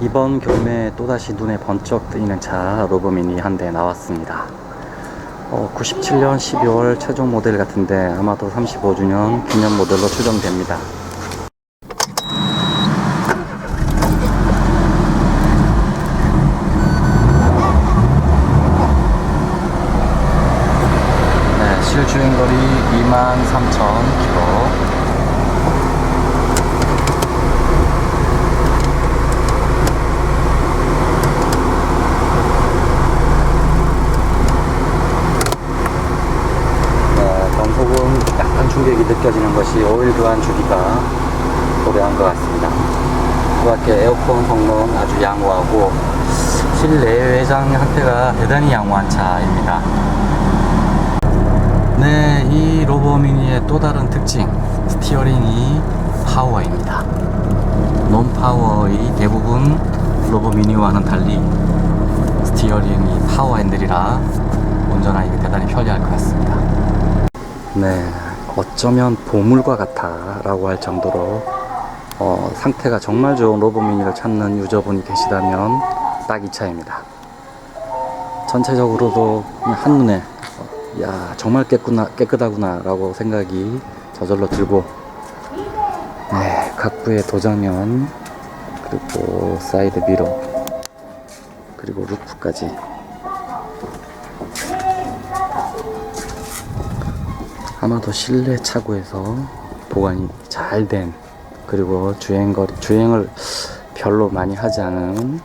이번 경매에 또다시 눈에 번쩍 뜨이는 차 로브미니 한 대 나왔습니다. 어, 97년 12월 최종 모델 같은데 아마도 35주년 기념 모델로 추정됩니다. 네, 실주행거리 23,000km. 네, 변속은 약간 충격이 느껴지는 것이 오일 교환 주기가 오래한 것 같습니다. 그 밖에 에어컨 성능 아주 양호하고 실내 외장 형태가 대단히 양호한 차입니다. 네, 이 로보 미니의 또 다른 특징 스티어링이 파워입니다. 논파워의 대부분 로보 미니와는 달리 스티어링이 파워 핸들이라 운전하기 대단히 편리할 것 같습니다. 네, 어쩌면 보물과 같아 라고 할 정도로 어, 상태가 정말 좋은 로보미니를 찾는 유저분이 계시다면 딱 이 차입니다. 전체적으로도 한눈에 어, 야 정말 깨끗나, 깨끗하구나 라고 생각이 저절로 들고 네, 각부의 도장면 그리고 사이드 미러 그리고 루프까지 아마도 실내 차고에서 보관이 잘 된 그리고 주행거리 주행을 별로 많이 하지 않은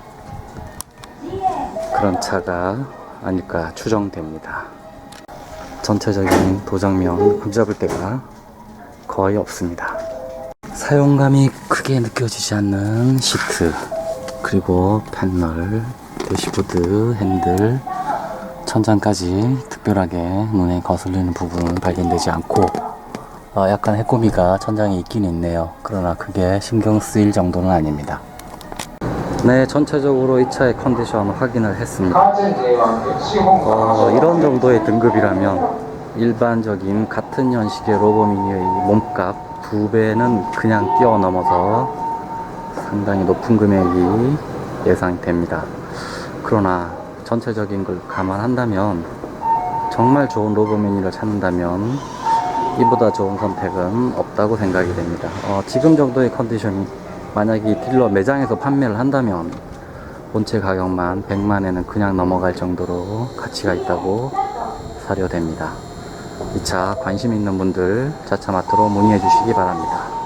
그런 차가 아닐까 추정됩니다. 전체적인 도장면 흠잡을 데가 거의 없습니다. 사용감이 크게 느껴지지 않는 시트 그리고 패널 대시보드 핸들 천장까지 특별하게 눈에 거슬리는 부분은 발견되지 않고 어, 약간 해코미가 천장에 있긴 있네요. 그러나 그게 신경 쓰일 정도는 아닙니다. 네, 전체적으로 이 차의 컨디션 확인을 했습니다. 어, 이런 정도의 등급이라면 일반적인 같은 연식의 로보미니의 몸값 두 배는 그냥 뛰어넘어서 상당히 높은 금액이 예상이 됩니다. 그러나 전체적인 걸 감안한다면 정말 좋은 로보미니를 찾는다면 이보다 좋은 선택은 없다고 생각이 됩니다. 어, 지금 정도의 컨디션이 만약에 딜러 매장에서 판매를 한다면 본체 가격만 100만에는 그냥 넘어갈 정도로 가치가 있다고 사료됩니다. 이 차 관심 있는 분들 자차마트로 문의해 주시기 바랍니다.